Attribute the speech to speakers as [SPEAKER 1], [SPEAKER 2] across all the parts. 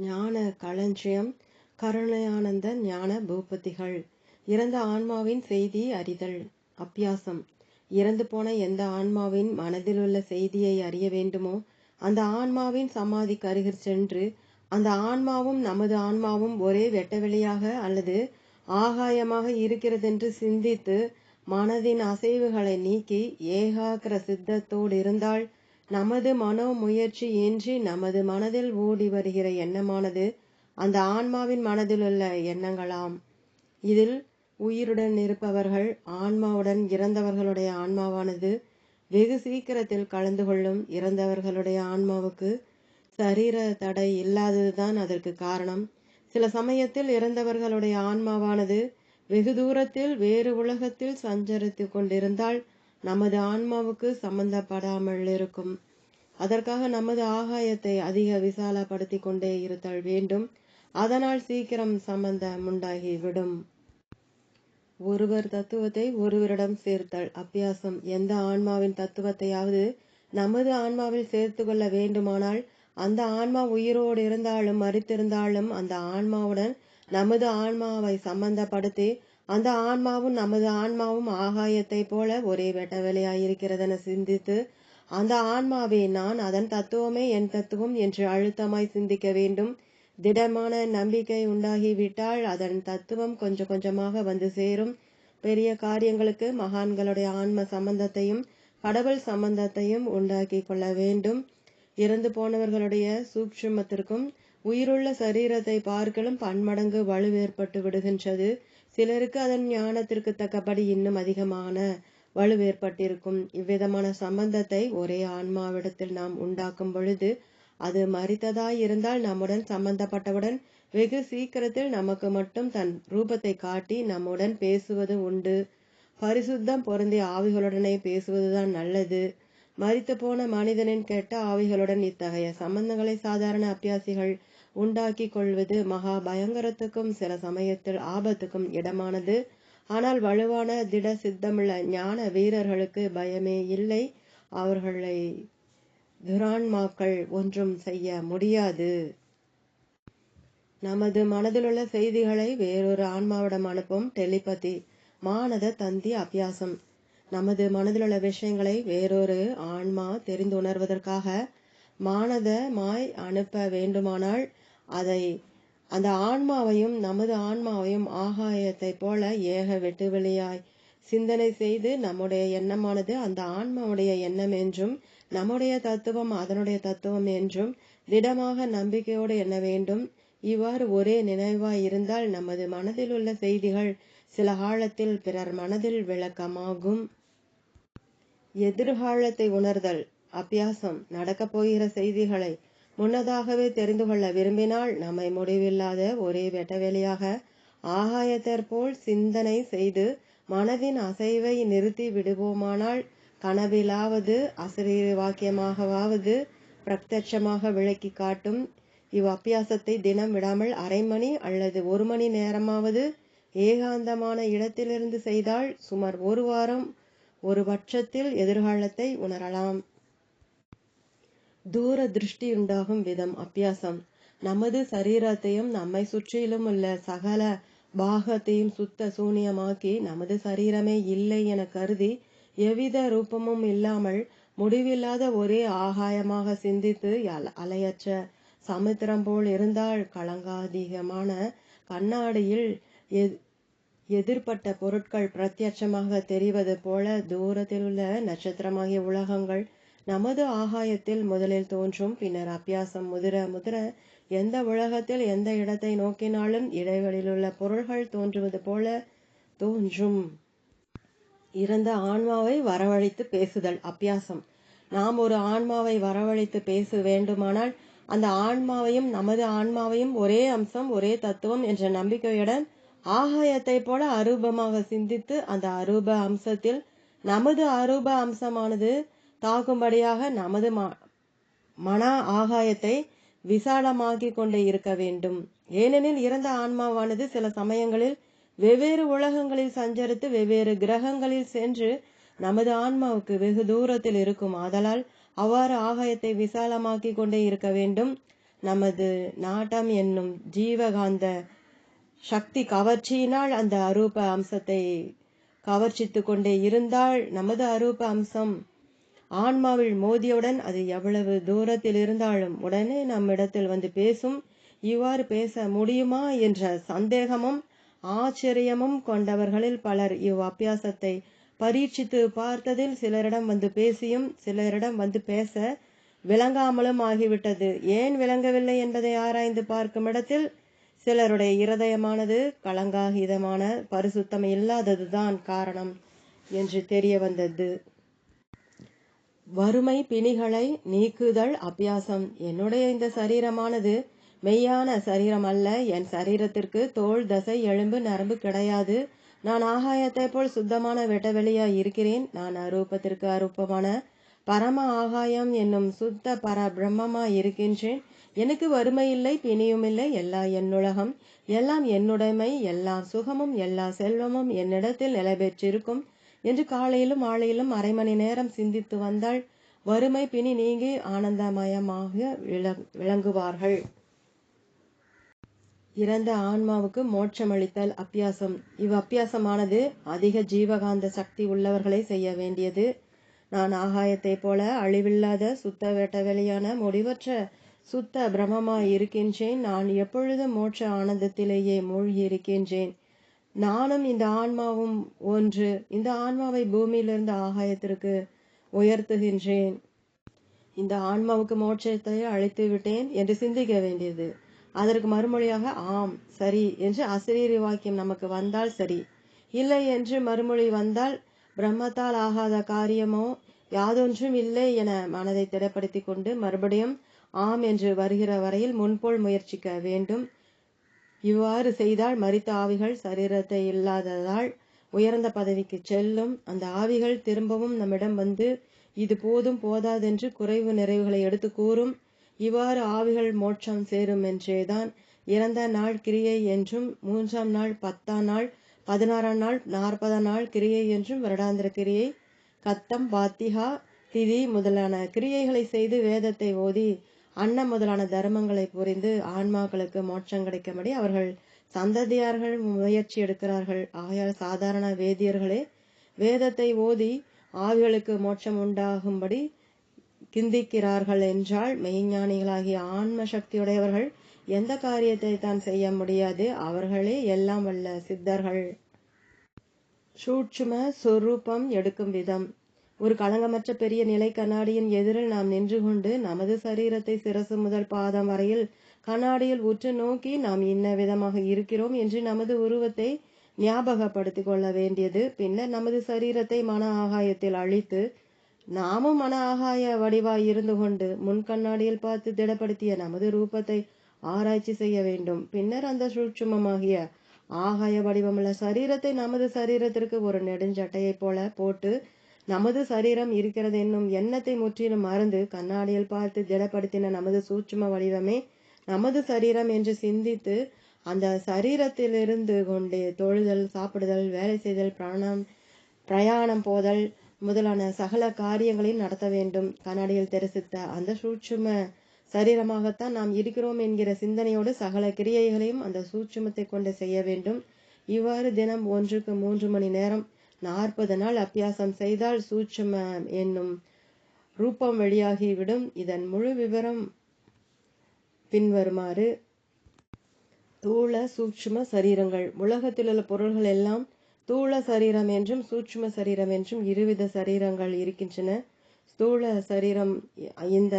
[SPEAKER 1] ஞான களஞ்சியம் கருணையானந்த ஞான பூபதிகள் இறந்த ஆன்மாவின் செய்தி அறிதல் அப்பியாசம் இறந்து போன எந்த ஆன்மாவின் மனதிலுள்ள செய்தியை அறிய வேண்டுமோ அந்த ஆன்மாவின் சமாதிக்கு அருகில் சென்று அந்த ஆன்மாவும் நமது ஆன்மாவும் ஒரே வெட்டவெளியாக அல்லது ஆகாயமாக இருக்கிறதென்று சிந்தித்து மனதின் அசைவுகளை நீக்கி ஏகாகிர சித்தத்தோடு இருந்தால் நமது மனோ முயற்சி இன்றி நமது மனதில் ஓடி வருகிற எண்ணமானது அந்த ஆன்மாவின் மனதில் உள்ள எண்ணங்களாம். இதில் உயிருடன் இருப்பவர்கள் ஆன்மாவுடன் இறந்தவர்களுடைய ஆன்மாவானது வெகு சீக்கிரத்தில் கலந்து கொள்ளும் இறந்தவர்களுடைய ஆன்மாவுக்கு சரீர தடை இல்லாததுதான் அதற்கு காரணம். சில சமயத்தில் இறந்தவர்களுடைய ஆன்மாவானது வெகு தூரத்தில் வேறு உலகத்தில் சஞ்சரித்து கொண்டிருந்தால் நமது ஆன்மாவுக்கு சம்பந்தப்படாமல் இருக்கும். அதற்காக நமது ஆகாயத்தை அதிக விசாலப்படுத்தி கொண்டே இருத்தல் வேண்டும். அதனால் சீக்கிரம் சம்பந்தம் உண்டாகிவிடும். ஒருவர் தத்துவத்தை ஒருவரிடம் சேர்த்தல் அபியாசம். எந்த ஆன்மாவின் தத்துவத்தையாவது நமது ஆன்மாவில் சேர்த்து கொள்ள வேண்டுமானால் அந்த ஆன்மா உயிரோடு இருந்தாலும் மறித்திருந்தாலும் அந்த ஆன்மாவுடன் நமது ஆன்மாவை சம்பந்தப்படுத்தி அந்த ஆன்மாவும் நமது ஆன்மாவும் ஆகாயத்தை போல ஒரே வெட்டவெளியாயிருக்கிறதென சிந்தித்து அந்த ஆன்மாவே நான் அதன் தத்துவமே என் தத்துவம் என்று அழுத்தமாய் சிந்திக்க வேண்டும். திடமான நம்பிக்கை உண்டாகிவிட்டால் அதன் தத்துவம் கொஞ்சம் கொஞ்சமாக வந்து சேரும். பெரிய காரியங்களுக்கு மகான்களுடைய ஆன்ம சம்பந்தத்தையும் கடவுள் சம்பந்தத்தையும் உண்டாக்கி கொள்ள வேண்டும். இறந்து போனவர்களுடைய சூக்ஷமத்திற்கும் உயிருள்ள சரீரத்தை பார்க்கலும் பன்மடங்கு வலுவேற்பட்டு விடுகின்றது. சிலருக்கு அதன் ஞானத்திற்கு தக்கபடி இன்னும் அதிகமான வலுவேற்பட்டிருக்கும் இவ்விதமான சம்பந்தத்தை ஒரே ஆன்மாவிடத்தில் நாம் உண்டாக்கும் பொழுது அது மறித்ததாய் இருந்தால் நம்முடன் சம்பந்தப்பட்டவுடன் வெகு சீக்கிரத்தில் நமக்கு மட்டும் தன் ரூபத்தை காட்டி நம்முடன் பேசுவது உண்டு. பரிசுத்தம் பொருந்திய ஆவிகளுடனே பேசுவதுதான் நல்லது. மறித்து போன மனிதனின் கெட்ட ஆவிகளுடன் இத்தகைய சம்பந்தங்களை சாதாரண அபியாசிகள் உண்டாக்கி கொள்வது மகா பயங்கரத்துக்கும் சில சமயத்தில் ஆபத்துக்கும் இடமானது. ஆனால் வலுவான திட சித்தமுள்ள ஞான வீரர்களுக்கு பயமே இல்லை. அவர்களை துரான்மாக்கள் ஒன்றும் செய்ய முடியாது. நமது மனதிலுள்ள செய்திகளை வேறொரு ஆன்மாவிடம் அனுப்பும் டெலிபதி மானத தந்தி அபியாசம் நமது மனதிலுள்ள விஷயங்களை வேறொரு ஆன்மா தெரிந்து உணர்வதற்காக மானதமாய் அனுப்ப வேண்டுமானால் அதை அந்த ஆன்மாவையும் நமது ஆன்மாவையும் ஆகாயத்தை போல ஏக வெட்டு வெளியாய் சிந்தனை செய்து நம்முடைய எண்ணமானது அந்த ஆன்மாவுடைய எண்ணம் என்றும் நம்முடைய தத்துவம் அதனுடைய தத்துவம் என்றும் திடமாக நம்பிக்கையோடு எண்ண வேண்டும். இவ்வாறு ஒரே நினைவாய் இருந்தால் நமது மனதில் உள்ள செய்திகள் சில காலத்தில் பிறர் மனதில் விளக்கமாகும். எதிர்காலத்தை உணர்தல் அபியாசம் நடக்கப் போகிற செய்திகளை முன்னதாகவே தெரிந்து கொள்ள விரும்பினால் நம்மை முடிவில்லாத ஒரே வெட்டவெளியாக ஆகாயத்தற்போல் சிந்தனை செய்து மனதின் அசைவை நிறுத்தி விடுவோமானால் கனவிலாவது அசரீர வாக்கியமாகவாவது பிரத்யட்சமாக விளக்கி காட்டும். இவ் அப்பியாசத்தை தினம் விடாமல் அரை மணி அல்லது ஒரு மணி நேரமாவது ஏகாந்தமான இடத்திலிருந்து செய்தால் சுமார் ஒரு வாரம் ஒரு பட்சத்தில் எதிர்காலத்தை உணரலாம். தூர திருஷ்டி உண்டாகும் விதம் அபியாசம். நமது சரீரத்தையும் நம்மை சுற்றிலும் உள்ள சகல பாகத்தையும் சுத்த சூனியமாக்கி நமது சரீரமே இல்லை என கருதி எவ்வித ரூபமும் இல்லாமல் முடிவில்லாத ஒரே ஆகாயமாக சிந்தித்து அலையற்ற சமுத்திரம் போல் இருந்தால் கலங்காதீகமான கண்ணாடியில் எதிர்பட்ட பொருட்கள் பிரத்யட்சமாக தெரிவது போல தூரத்தில் உள்ள நட்சத்திரமாகிய உலகங்கள் நமது ஆகாயத்தில் முதலில் தோன்றும் பின்னர் அபியாசம் முதிர முதிர எந்த உலகத்தில் எந்த இடத்தை நோக்கினாலும் இடைவெளியிலுள்ள பொருள்கள் தோன்றுவது போல தோன்றும். இறந்த ஆன்மாவை வரவழைத்து பேசுதல் அபியாசம். நாம் ஒரு ஆன்மாவை வரவழைத்து பேச வேண்டுமானால் அந்த ஆன்மாவையும் நமது ஆன்மாவையும் ஒரே அம்சம் ஒரே தத்துவம் என்ற நம்பிக்கையுடன் ஆகாயத்தை போல அரூபமாக சிந்தித்து அந்த அரூப அம்சத்தில் நமது அரூப அம்சமானது தாக்கும்படியாக நமது மன ஆகாயத்தை விசாலமாக்கி கொண்டே இருக்க வேண்டும். ஏனெனில் இறந்த ஆன்மாவானது சில சமயங்களில் வெவ்வேறு உலகங்களில் சஞ்சரித்து வெவ்வேறு கிரகங்களில் சென்று நமது ஆன்மாவுக்கு வெகு தூரத்தில் இருக்கும். ஆதலால் அவ்வாறு ஆகாயத்தை விசாலமாக்கி கொண்டே இருக்க வேண்டும். நமது நாட்டம் என்னும் ஜீவகாந்த சக்தி கவர்ச்சியினால் அந்த அரூப அம்சத்தை கவர்ச்சித்து கொண்டே இருந்தால் நமது அரூப அம்சம் ஆன்மாவில் மோதியவுடன் அது எவ்வளவு தூரத்தில் இருந்தாலும் உடனே நம்மிடத்தில் வந்து பேசும். இவ்வாறு பேச முடியுமா என்ற சந்தேகமும் ஆச்சரியமும் கொண்டவர்களில் பலர் இவ் அபியாசத்தை பரீட்சித்து பார்த்ததில் சிலரிடம் வந்து பேசியும் சிலரிடம் வந்து பேச விளங்காமலும் ஆகிவிட்டது. ஏன் விளங்கவில்லை என்பதை ஆராய்ந்து பார்க்கும் இடத்தில் சிலருடைய இருதயமானது கலங்காகிதமான பரிசுத்தம் இல்லாததுதான் காரணம் என்று தெரிய வந்தது. வறுமை பிணிகளை நீக்குதல் அபியாசம். என்னுடைய இந்த சரீரமானது மெய்யான சரீரம் அல்ல. என் சரீரத்திற்கு தோல் தசை எலும்பு நரம்பு கிடையாது. நான் ஆகாயத்தை போல் சுத்தமான வெட்டவெளியாய் இருக்கிறேன். நான் அரூபத்திற்கு அரூபமான பரம ஆகாயம் என்னும் சுத்த பர பிரம்மமாய் இருக்கின்றேன். எனக்கு வறுமை இல்லை பிணியும் இல்லை எல்லா என்னுலகம். எல்லாம் என்னுடைமை எல்லா சுகமும் எல்லா செல்வமும் என்னிடத்தில் நிலை பெற்றிருக்கும் என்று காலையிலும் மாலையிலும் அரை மணி நேரம் சிந்தித்து வந்தால் வறுமை பிணி நீங்கி ஆனந்தமயமாக விளங்குவார்கள். இறந்த ஆன்மாவுக்கு மோட்சமளித்தல் அப்பியாசம் இவ் அப்பியாசமானது அதிக ஜீவகாந்த சக்தி உள்ளவர்களை செய்ய வேண்டியது. நான் ஆகாயத்தைப் போல அழிவில்லாத சுத்த வெட்ட வெளியான முடிவற்ற சுத்த பிரமமாய் இருக்கின்றேன் நான் எப்பொழுதும் மோட்ச ஆனந்தத்திலேயே மூழ்கி இருக்கின்றேன் நானும் இந்த ஆன்மாவும் ஒன்று இந்த ஆன்மாவை பூமியிலிருந்து ஆகாயத்திற்கு உயர்த்துகின்றேன். இந்த ஆன்மாவுக்கு மோட்சத்தை அழைத்து விட்டேன் என்று சிந்திக்க வேண்டியது. அதற்கு மறுமொழியாக ஆம் சரி என்று அசிரீரி வாக்கியம் நமக்கு வந்தால் சரி. இல்லை என்று மறுமொழி வந்தால் பிரம்மத்தால் ஆகாத காரியமோ யாதொன்றும் இல்லை என மனதை திடப்படுத்தி கொண்டு மறுபடியும் ஆம் என்று வருகிற வரையில் முன்போல் முயற்சிக்க வேண்டும். இவ்வாறு செய்தால் மரித்த ஆவிகள் சரீரத்தை இல்லாததால் உயர்ந்த பதவிக்கு செல்லும். அந்த ஆவிகள் திரும்பவும் நம்மிடம் வந்து இது போதும் போதாதென்று குறைவு நிறைவுகளை எடுத்து கூறும். இவ்வாறு ஆவிகள் மோட்சம் சேரும் என்றேதான். இறந்த நாள் கிரியை என்றும் மூன்றாம் நாள் பத்தாம் நாள் பதினாறாம் நாள் நாற்பதாம் நாள் கிரியை என்றும் வருடாந்திர கிரியை கத்தம் பாத்திகா திதி முதலான கிரியைகளை செய்து வேதத்தை ஓதி அன்னம் முதலான தர்மங்களை புரிந்து ஆன்மாக்களுக்கு மோட்சம் கிடைக்கும்படி அவர்கள் சந்ததியார்கள் முயற்சி எடுக்கிறார்கள். ஆகையால் சாதாரண வேதியர்களே வேதத்தை ஓதி ஆவிகளுக்கு மோட்சம் உண்டாகும்படி கிந்திக்கிறார்கள் என்றால் மெய்ஞானிகளாகிய ஆன்ம சக்தியுடையவர்கள் எந்த காரியத்தை தான் செய்ய முடியாது அவர்களே எல்லாம் வல்ல சித்தர்கள். சூட்சும சொரூபம் எடுக்கும் விதம். ஒரு களங்கமற்ற பெரிய நிலை கண்ணாடியின் எதிரில் நாம் நின்று கொண்டு நமது சரீரத்தை சிரசு முதல் பாதம் வரையில் கண்ணாடியில் உற்று நோக்கி நாம் இன்ன விதமாக இருக்கிறோம் என்று நமது உருவத்தை ஞாபகப்படுத்திக் கொள்ள வேண்டியது. பின்னர் நமது சரீரத்தை மன ஆகாயத்தில் அழித்து நாமும் மன ஆகாய வடிவாய் இருந்து கொண்டு முன் கண்ணாடியில் பார்த்து திடப்படுத்திய நமது ரூபத்தை ஆராய்ச்சி செய்ய வேண்டும். பின்னர் அந்த சூட்சுமமாகிய ஆகாய வடிவமுள்ள சரீரத்தை நமது சரீரத்திற்கு ஒரு நெடுஞ்சட்டையைப் போல போட்டு நமது சரீரம் இருக்கிறது என்னும் எண்ணத்தை முற்றிலும் மறந்து கண்ணாடியில் பார்த்து திடப்படுத்தின நமது சூட்சும வடிவமே நமது சரீரம் என்று சிந்தித்து அந்த சரீரத்திலிருந்து கொண்டே தொழுதல் சாப்பிடுதல் வேலை செய்தல் பிராணம் பிரயாணம் போதல் முதலான சகல காரியங்களையும் நடத்த வேண்டும். கண்ணாடியில் தரிசித்த அந்த சூட்சும சரீரமாகத்தான் நாம் இருக்கிறோம் என்கிற சிந்தனையோடு சகல கிரியைகளையும் அந்த சூட்சுமத்தை கொண்டு செய்ய வேண்டும். இவ்வாறு தினம் ஒன்றுக்கு மூன்று மணி நேரம் நாற்பது நாள் அபியாசம் செய்தால் சூட்சும என்னும் ரூபம் வெளியாகிவிடும். இதன் முழு விவரம் பின்வருமாறு. தூள சூட்சும சரீரங்கள். உலகத்தில் உள்ள பொருள்கள் எல்லாம் தூள சரீரம் என்றும் சூட்சும சரீரம் என்றும் இருவித சரீரங்கள் இருக்கின்றன. ஸ்தூல சரீரம் இந்த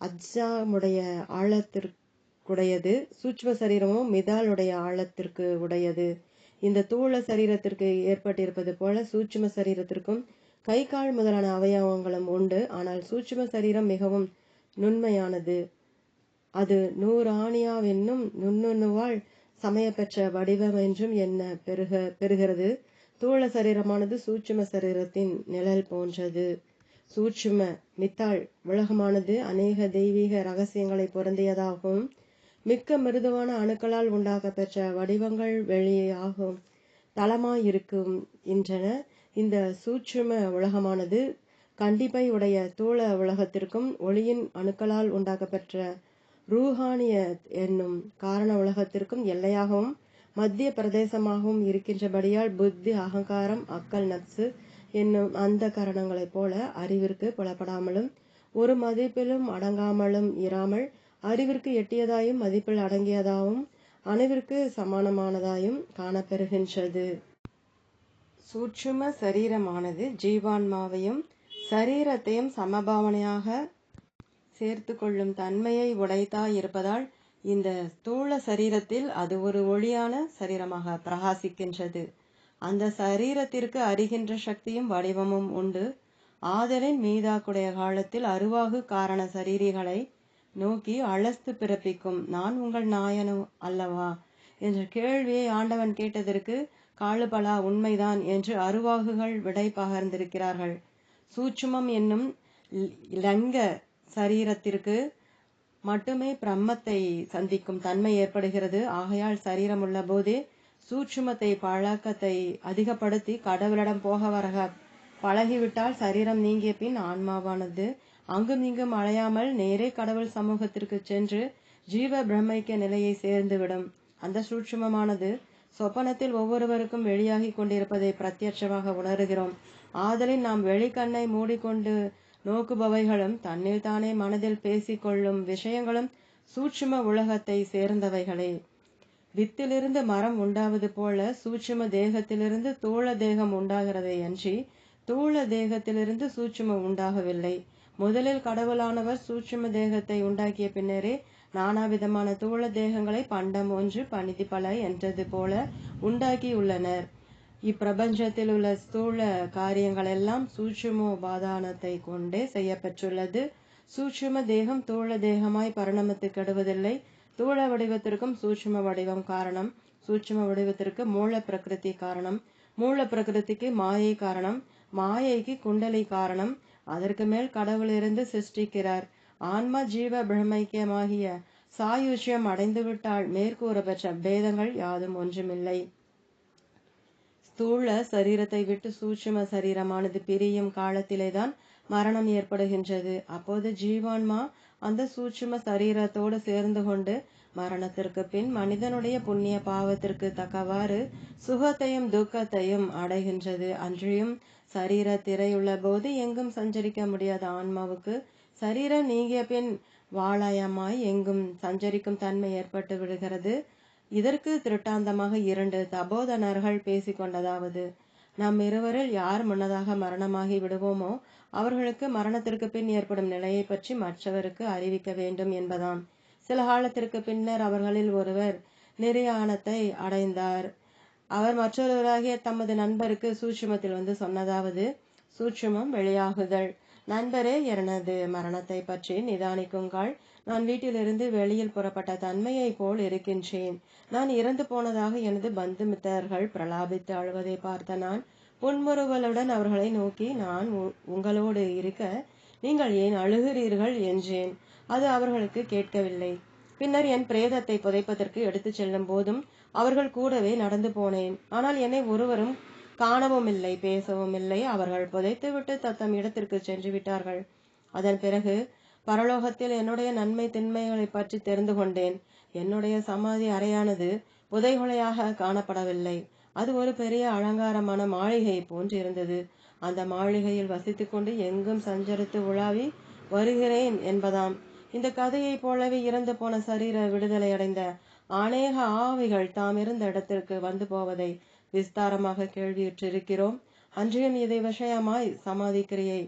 [SPEAKER 1] அஜாமுடைய ஆழத்திற்குடையது சூட்ச்ம சரீரமும் மிதாலுடைய ஆழத்திற்கு உடையது. இந்த தூள சரீரத்திற்கு ஏற்பட்டிருப்பது போல சூட்சும சரீரத்திற்கும் கை கால் முதலான அவயவங்களும் உண்டு. ஆனால் சூட்சும சரீரம் மிகவும் நுண்மையானது. அது நூறாணியாவென்னும் நுண்ணுணுவாள் சமயப்பெற்ற வடிவம் என்றும் என்ன பெருக பெறுகிறது. தூள சரீரமானது சூட்சும சரீரத்தின் நிழல் போன்றது. சூட்சும மித்தாள் உலகமானது அநேக தெய்வீக ரகசியங்களை பொருந்தியதாகவும் மிக்க மிருதுவான அணுக்களால் உண்டாக பெற்ற வடிவங்கள் வெளியாகும். தளமாயிருக்கும் என்றன இந்த சூட்சும உலகமானது கண்டிப்பை உடைய தூள உலகத்திற்கும் ஒளியின் அணுக்களால் உண்டாக்கப்பெற்ற ரூஹானிய என்னும் காரண உலகத்திற்கும் எல்லையாகவும் மத்திய பிரதேசமாகவும் இருக்கின்றபடியால் புத்தி அகங்காரம் அக்கல் நப்சு என்னும் அந்த கரணங்களைப் போல அறிவிற்கு புலப்படாமலும் ஒரு மதிப்பிலும் அடங்காமலும் இராமல் அறிவிற்கு எட்டியதாயும் மதிப்பில் அடங்கியதாகவும் அணுவிற்கு சமானமானதாயும் காணப்பெறுகின்றது. சூட்சும சரீரமானது ஜீவான்மாவையும் சரீரத்தையும் சமபாவனையாக சேர்த்து கொள்ளும் தன்மையை உடைத்தாய் இருப்பதால் இந்த ஸ்தூல சரீரத்தில் அது ஒரு ஒளியான சரீரமாக பிரகாசிக்கின்றது. அந்த சரீரத்திற்கு அறிகின்ற சக்தியும் வடிவமும் உண்டு. ஆதலின் மீதாக்குடைய காலத்தில் அருவாகு காரண சரீரிகளை நோக்கி அழஸ்து பிறப்பிக்கும். நான் உங்கள் நாயனோ அல்லவா? என்ற கேள்வியை ஆண்டவன் கேட்டதற்கு காலுபலா உண்மைதான் என்று அருவாகுகள் விடை பகர்ந்திருக்கிறார்கள். சூட்சுமம் என்னும் லங்க சரீரத்திற்கு மட்டுமே பிரம்மத்தை சந்திக்கும் தன்மை ஏற்படுகிறது. ஆகையால் சரீரம் உள்ள போதே சூட்சுமத்தை பழக்கத்தை அதிகப்படுத்தி கடவுளிடம் போக வரக. பழகிவிட்டால் சரீரம் நீங்கிய பின் ஆன்மாவானது அங்கும் இங்கும் அலையாமல் நேரே கடவுள் சமூகத்திற்கு சென்று ஜீவ பிரம்மைக்க நிலையை சேர்ந்துவிடும். அந்த சூட்சுமமானது சொப்பனத்தில் ஒவ்வொருவருக்கும் வெளியாகி கொண்டிருப்பதை பிரத்யட்சமாக உணர்கிறோம். ஆதலின் நாம் வெளிக்கண்ணை மூடிக்கொண்டு நோக்குபவைகளும் தன்னில் தானே மனதில் பேசிக்கொள்ளும் விஷயங்களும் சூட்சும உலகத்தை சேர்ந்தவைகளே. வித்திலிருந்து மரம் உண்டாவது போல சூட்சும தேகத்திலிருந்து தோழ தேகம் உண்டாகிறதை அன்றி தூள தேகத்திலிருந்து சூட்சுமம் உண்டாகவில்லை. முதலில் கடவுளானவர் சூட்சும தேகத்தை உண்டாக்கிய பின்னரே நானாவிதமான தூள தேகங்களை பண்டம் ஒன்று பணிதி பல என்றது போல உண்டாக்கியுள்ளனர். இப்பிரபஞ்சத்தில் உள்ள ஸ்தூல காரியங்கள் எல்லாம் சூட்சுமோபாதானத்தை கொண்டே செய்யப்பெற்றுள்ளது. சூட்சும தேகம் தூள தேகமாய் பரிணமத்து கெடுவதில்லை. தூள வடிவத்திற்கும் சூட்சும வடிவம் காரணம். சூட்சும வடிவத்திற்கு மூல பிரகிருதி காரணம். மூல பிரகிருதிக்கு மாயை காரணம். மாயைக்கு குண்டலி காரணம். அதற்கு மேல் கடவுள் இருந்து சிருஷ்டிக்கிறார். ஆன்மா ஜீவ பிரமைக்கியமாகிய சாயுஷ்யம் அடைந்துவிட்டால் மேற்கூற பெற்ற பேதங்கள் யாதும் ஒன்றுமில்லை. ஸ்தூல சரீரத்தை விட்டு சூட்சும சரீரமானது பிரியும் காலத்திலேதான் மரணம் ஏற்படுகின்றது. அப்போது ஜீவான்மா அந்த சூட்சும சரீரத்தோடு சேர்ந்து கொண்டு மரணத்திற்கு பின் மனிதனுடைய புண்ணிய பாவத்திற்கு தக்கவாறு சுகத்தையும் துக்கத்தையும் அடைகின்றது. அன்றியும் சரீர திரையுள்ள போது எங்கும் சஞ்சரிக்க முடியாத ஆன்மாவுக்கு சரீரம் நீங்கிய பின் வாளாயமாய் எங்கும் சஞ்சரிக்கும் தன்மை ஏற்பட்டு விடுகிறது. இதற்கு திருட்டாந்தமாக இரண்டு தபோதனர்கள் பேசிக்கொண்டதாவது நம் இருவரில் யார் முன்னதாக மரணமாகி விடுவோமோ அவர்களுக்கு மரணத்திற்கு பின் ஏற்படும் நிலையை பற்றி மற்றவருக்கு அறிவிக்க வேண்டும் என்பதாம். சில காலத்திற்கு பின்னர் அவர்களில் ஒருவர் நிர்யாணத்தை அடைந்தார். அவர் மற்றொருவராகிய தமது நண்பருக்கு சூட்சுமத்தில் வந்து சொன்னதாவது சூட்சுமம் வெளியாகுதல். நண்பரே எனது மரணத்தை பற்றி நிதானிக்குங்கள். நான் வீட்டிலிருந்து வெளியில் புறப்பட்ட தன்மையை போல் இருக்கின்றேன். நான் இறந்து போனதாக எனது பந்துமித்தர்கள் பிரலாபித்து அழுவதை பார்த்த நான் புன்முறுவலுடன் அவர்களை நோக்கி நான் உங்களோடு இருக்க நீங்கள் ஏன் அழுகிறீர்கள்? என்றேன். அது அவர்களுக்கு கேட்கவில்லை. பின்னர் என் பிரேதத்தை புதைப்பதற்கு எடுத்துச் செல்லும் போதும் அவர்கள் கூடவே நடந்து போனேன். ஆனால் என்னை ஒருவரும் காணவும் இல்லை பேசவும் இல்லை அவர்கள் புதைத்துவிட்டு தத்தம் இடத்திற்கு சென்று விட்டார்கள். அதன் பிறகு பரலோகத்தில் என்னுடைய நன்மை தின்மைகளை பற்றி தெரிந்து கொண்டேன். என்னுடைய சமாதி அறையானது புதைகுலையாக காணப்படவில்லை. அது ஒரு பெரிய அலங்காரமான மாளிகை போன்று இருந்தது. அந்த மாளிகையில் வசித்துக்கொண்டு எங்கும் சஞ்சரித்து உலாவி வருகிறேன் என்பதாம். இந்த கதையைப் போலவே இறந்து போன சரீர விடுதலை அடைந்த அநேக ஆவிகள் தாம் இருந்த இடத்திற்கு வந்து போவதை விஸ்தாரமாக கேள்வியுற்றிருக்கிறோம். அன்றியும் இதை விஷயமாய் சமாதிக்கிறையை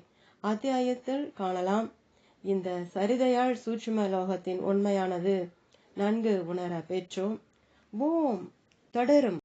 [SPEAKER 1] அத்தியாயத்தில் காணலாம். இந்த சரிதையால் சூட்சும லோகத்தின் உண்மையானது. நன்கு உணர பெற்றோம். பூம் தொடரும்.